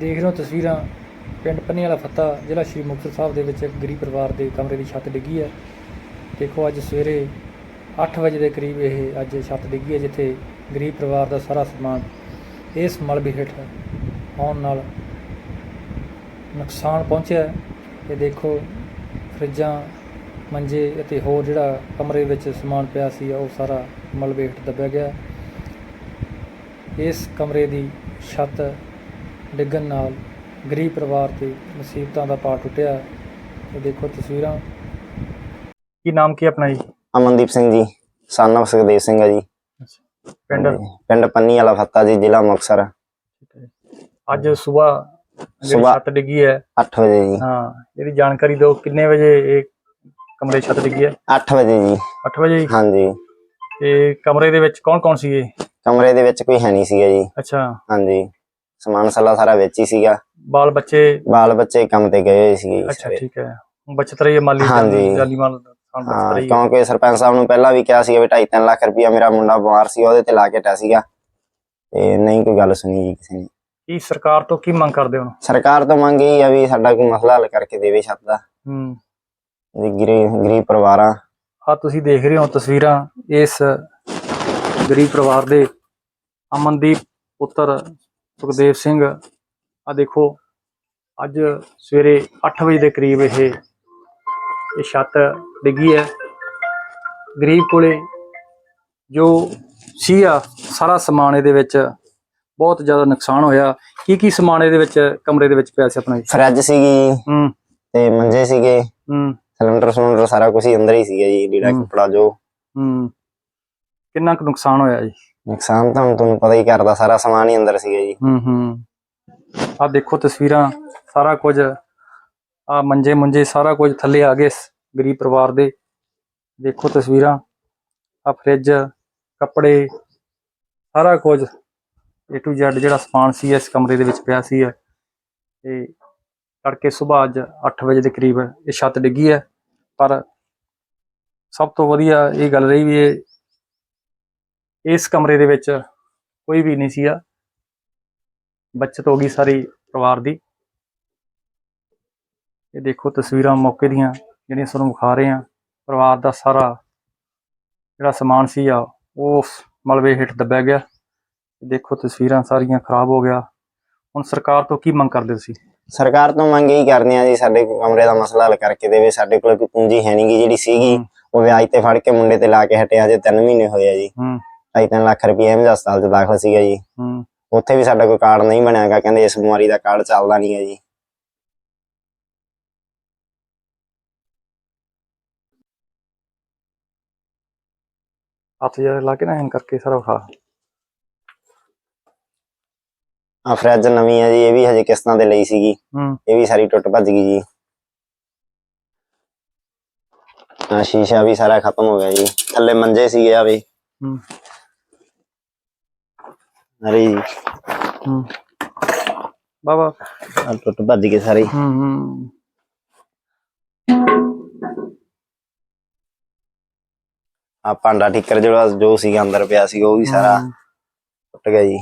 ਦੇਖ ਰਹੇ ਹੋ ਤਸਵੀਰਾਂ ਪਿੰਡ ਪੰਨੀ ਵਾਲਾ ਫੱਤਾ, ਜ਼ਿਲ੍ਹਾ ਸ਼੍ਰੀ ਮੁਕਤਸਰ ਸਾਹਿਬ ਦੇ ਵਿੱਚ ਇੱਕ ਗਰੀਬ ਪਰਿਵਾਰ ਦੇ ਕਮਰੇ ਦੀ ਛੱਤ ਡਿੱਗੀ ਹੈ ਦੇਖੋ ਅੱਜ ਸਵੇਰੇ 8 ਵਜੇ ਦੇ ਕਰੀਬ ਇਹ ਅੱਜ ਛੱਤ ਡਿੱਗੀ ਹੈ, ਜਿੱਥੇ ਗਰੀਬ ਪਰਿਵਾਰ ਦਾ ਸਾਰਾ ਸਮਾਨ ਇਸ ਮਲਬੇ ਹੇਠ ਆਉਣ ਨਾਲ ਨੁਕਸਾਨ ਪਹੁੰਚਿਆ ਹੈ। ਇਹ ਦੇਖੋ, ਫਰਿੱਜਾਂ, ਮੰਜੇ ਅਤੇ ਹੋਰ ਜਿਹੜਾ ਕਮਰੇ ਵਿੱਚ ਸਮਾਨ ਪਿਆ ਸੀ, ਉਹ ਸਾਰਾ ਮਲਬੇ ਹੇਠ ਦੱਬਿਆ ਗਿਆ ਇਸ ਕਮਰੇ ਦੀ ਛੱਤ ਡਿੱਗਣ ਨਾਲ ਗਰੀਬ ਪਰਿਵਾਰ ਤੇ ਮੁਸੀਬਤਾਂ ਦਾ ਪਾਰ ਟੁੱਟਿਆ ਇਹ ਦੇਖੋ ਤਸਵੀਰਾਂ। ਕੀ ਨਾਮ ਕੀ ਆਪਣਾ ਜੀ? ਅਮਨਦੀਪ ਸਿੰਘ ਜੀ। of ਸੁਖਦੇਵ ਸਿੰਘ ਹੈ ਜੀ। ਪਿੰਡ? ਪਿੰਡ ਪੰਨੀ ਵਾਲਾ ਫੱਤਾ ਜੀ ਜ਼ਿਲ੍ਹਾ ਮੁਕਤਸਰ। ਅੱਜ ਸਵੇਰ ਸੁਬਾਹ- ਛੱਤ ਡਿੱਗੀ ਹੈ। 8 ਵਜੇ ਜੀ। ਹਾਂ ਇਹਦੀ ਜਾਣਕਾਰੀ ਦਿਓ ਕਿੰਨੇ ਵਜੇ ਇਹ ਕਮਰੇ ਛੱਤ ਡਿੱਗੀ ਹੈ? 8 ਵਜੇ ਜੀ। 8 ਵਜੇ ਜੀ। ਹਾਂਜੀ। ਤੇ ਕਮਰੇ ਦੇ ਵਿੱਚ ਕੌਣ ਕੌਣ ਸੀਗੇ? ਕਮਰੇ ਦੇ ਵਿੱਚ ਕੋਈ ਹੈ ਨਹੀਂ ਸੀਗਾ ਜੀ। ਅੱਛਾ। ਹਾਂਜੀ। ਸਮਾਨ ਸਲਾ ਸਾਰਾ ਵਿੱਚ ਹੀ ਸੀਗਾ। ਬਾਲ ਬੱਚੇ ਬਾਲ ਬੱਚੇ ਕੰਮ ਤੇ ਗਏ ਹੋਏ ਸੀਗੇ ਜੀ ਅੱਛਾ ਸਾਰੇ। ਠੀਕ ਹੈ। ਬਚਤ ਰਹੀ ਹੈ ਮਾਲੀ ਹਾਂਜੀ। ਜਾਨੀ ਮਾਲ ਨੁਕਸਾਨ ਬਚਤ ਹਾਂ ਰਹੀ ਹੈ। ਕਿਉਂਕਿ ਸਰਪੰਚ ਸਾਹਿਬ ਨੂੰ ਪਹਿਲਾਂ ਵੀ ਕਿਹਾ ਸੀਗਾ ਵੀ 2.5 ਲੱਖ ਰੁਪਇਆ ਮੇਰਾ ਮੁੰਡਾ ਬਿਮਾਰ ਸੀ ਉਹਦੇ ਤੇ ਲਾ ਕੇ ਟਿਆ ਸੀਗਾ। ਤੇ ਨਹੀਂ ਕੋਈ ਗੱਲ ਸੁਣੀ ਜੀ ਕਿਸੇ ਨੇ। ਕੀ ਸਰਕਾਰ ਤੋਂ ਕੀ ਮੰਗ ਕਰਦੇ ਹੋ ਸਰਕਾਰ ਤੋਂ ਮੰਗ ਇਹੀ ਆ ਵੀ ਸਾਡਾ ਕੋਈ ਮਸਲਾ ਹੱਲ ਕਰਕੇ ਦੇਵੇ ਛੱਤ ਦਾ। ਹੂੰ। ਵੀ ਗਰੀਬ ਗਰੀਬ ਪਰਿਵਾਰਾਂ। ਆ ਤੁਸੀਂ ਦੇਖ ਰਹੇ ਹੋ ਤਸਵੀਰਾਂ ਇਸ ਗਰੀਬ ਪਰਿਵਾਰ ਦੇ ਅਮਨਦੀਪ ਪੁੱਤਰ ਸੁਖਦੇਵ ਸਿੰਘ ਆ ਦੇਖੋ ਅੱਜ ਸਵੇਰੇ 8 ਵਜੇ ਦੇ ਕਰੀਬ ਇਹ ਇਹ ਛੱਤ ਡਿੱਗੀ ਹੈ। ਗਰੀਬ ਕੋਲੇ ਜੋ ਸੀ ਆ ਸਾਰਾ ਸਮਾਨ ਇਹਦੇ ਵਿੱਚ ਬਹੁਤ ਜ਼ਿਆਦਾ ਨੁਕਸਾਨ ਹੋਇਆ। ਕੀ ਕੀ ਸਮਾਨ ਇਹਦੇ ਵਿੱਚ ਕਮਰੇ ਦੇ ਵਿੱਚ ਪਿਆ ਸੀ ਆਪਣਾ ਫਰਿੱਜ ਸੀਗੀ ਹੂੰ। ਤੇ ਮੰਜੇ ਸੀਗੇ। ਹੂੰ। ਸਿਲੰਡਰ ਸਿਲੰਡਰ ਸਾਰਾ ਕੁਝ ਹੀ ਅੰਦਰ ਹੀ ਸੀਗਾ ਜੀ ਲੀੜਾ। ਕੱਪੜਾ ਜੋ। ਹੂੰ। ਕਿੰਨਾ ਕੁ ਨੁਕਸਾਨ ਹੋਇਆ ਜੀ? ਨੁਕਸਾਨ ਤਾਂ ਹੁਣ ਤੁਹਾਨੂੰ ਪਤਾ ਹੀ ਕਰਦਾ ਸਾਰਾ ਸਮਾਨ ਹੀ ਅੰਦਰ ਸੀਗਾ ਜੀ। ਹੂੰ ਹੂੰ। ਆ ਦੇਖੋ ਤਸਵੀਰਾਂ, ਸਾਰਾ ਕੁਝ। ਆ ਮੰਜੇ ਮੁੰਜੇ ਸਾਰਾ ਕੁਝ ਥੱਲੇ ਆ ਗਏ ਗਰੀਬ ਪਰਿਵਾਰ ਦੇ। ਦੇਖੋ ਤਸਵੀਰਾਂ ਆ ਫ੍ਰਿਜ, ਕੱਪੜੇ, ਸਾਰਾ ਕੁਝ। A to Z ਜਿਹੜਾ ਸਮਾਨ ਸੀ ਇਸ ਕਮਰੇ ਦੇ ਵਿੱਚ ਪਿਆ ਸੀ ਤੇ ਤੜਕੇ ਸਵੇਰ ਅੱਜ 8 ਵਜੇ ਦੇ ਕਰੀਬ ਇਹ ਛੱਤ ਡਿੱਗੀ ਹੈ। ਪਰ ਸਭ ਤੋਂ ਵਧੀਆ ਇਹ ਗੱਲ ਰਹੀ ਵੀ ਇਹ ਇਸ ਕਮਰੇ ਦੇ ਵਿੱਚ ਕੋਈ ਵੀ ਨਹੀਂ ਸੀਗਾ। ਬਚਤ ਹੋ ਗਈ ਸਾਰੀ ਪਰਿਵਾਰ ਦੀ। ਇਹ ਦੇਖੋ ਤਸਵੀਰਾਂ ਮੌਕੇ ਦੀਆਂ ਜਿਹੜੀਆਂ ਤੁਹਾਨੂੰ ਵਿਖਾ ਰਹੇ ਆ ਪਰਿਵਾਰ ਦਾ ਸਾਰਾ ਜਿਹੜਾ ਸਮਾਨ ਸੀ ਆ ਉਹ ਮਲਬੇ ਹੇਠ ਦੱਬਿਆ ਗਿਆ। ਦੇਖੋ ਤਸਵੀਰਾਂ ਸਾਰੀਆਂ ਖਰਾਬ ਹੋ ਗਿਆ। ਹੁਣ ਸਰਕਾਰ ਤੋਂ ਕੀ ਮੰਗ ਕਰਦੇ ਤੁਸੀਂ? ਸਰਕਾਰ ਤੋਂ ਮੰਗ ਇਹੀ ਕਰਨੀ ਆ ਜੀ ਸਾਡੇ ਕਮਰੇ ਦਾ ਮਸਲਾ ਹੱਲ ਕਰਕੇ ਦੇਵੇ। ਸਾਡੇ ਕੋਲ ਕੋਈ ਪੂੰਜੀ ਹੈ ਨਹੀਂਗੀ ਜਿਹੜੀ ਸੀਗੀ ਹੂੰ। ਉਹ ਵਿਆਜ ਤੇ ਫੜ ਕੇ ਮੁੰਡੇ ਤੇ ਲਾ ਕੇ ਹਟਿਆ ਜੇ 3 ਮਹੀਨੇ ਹੋਏ ਆ ਜੀ। ਹੂੰ 2.5 ਲੱਖ ਰੁਪਏ ਐਮਜ ਹਸਪਤਾਲ 'ਚ ਦਾਖਲ ਸੀਗਾ ਜੀ। ਹੂੰ। ਉੱਥੇ ਵੀ ਸਾਡਾ ਕੋਈ ਕਾਰਡ ਨਹੀਂ ਬਣਿਆਗਾ ਕਹਿੰਦੇ ਇਸ ਬਿਮਾਰੀ ਦਾ ਕਾਰਡ ਚੱਲਦਾ ਨਹੀਂ ਹੈ ਜੀ। ਹੱਥ ਲਾ ਕੇ ਨਾ ਐਂ ਕਰਕੇ ਸਾਰਾ ਵਿਖਾ। ਆ ਫਰਿੱਜ ਨਵੀਂ ਹੈ ਜੀ ਇਹ ਵੀ ਹਜੇ ਕਿਸ਼ਤਾਂ ਤੇ ਲਈ ਸੀਗੀ। ਹੂੰ। ਇਹ ਵੀ ਸਾਰੀ ਟੁੱਟ ਭੱਜ ਗਈ ਜੀ। ਆ ਸ਼ੀਸ਼ਾ ਵੀ ਸਾਰਾ ਖਤਮ ਹੋ ਗਿਆ ਜੀ। ਥੱਲੇ ਮੰਜੇ ਸੀਗੇ ਆ ਵੀ। ਹੂੰ। ਬਾਬਾ ਆਹ ਟੁੱਟ ਭੱਜ ਗਏ ਸਾਰੇ। ਹੂੰ ਹੂੰ। ਆ ਭਾਂਡਾ ਠੀਕਰ ਜਿਹੜਾ ਜੋ ਸੀਗਾ ਅੰਦਰ ਪਿਆ ਸੀਗਾ ਉਹ ਵੀ ਸਾਰਾ ਟੁੱਟ ਗਿਆ ਜੀ।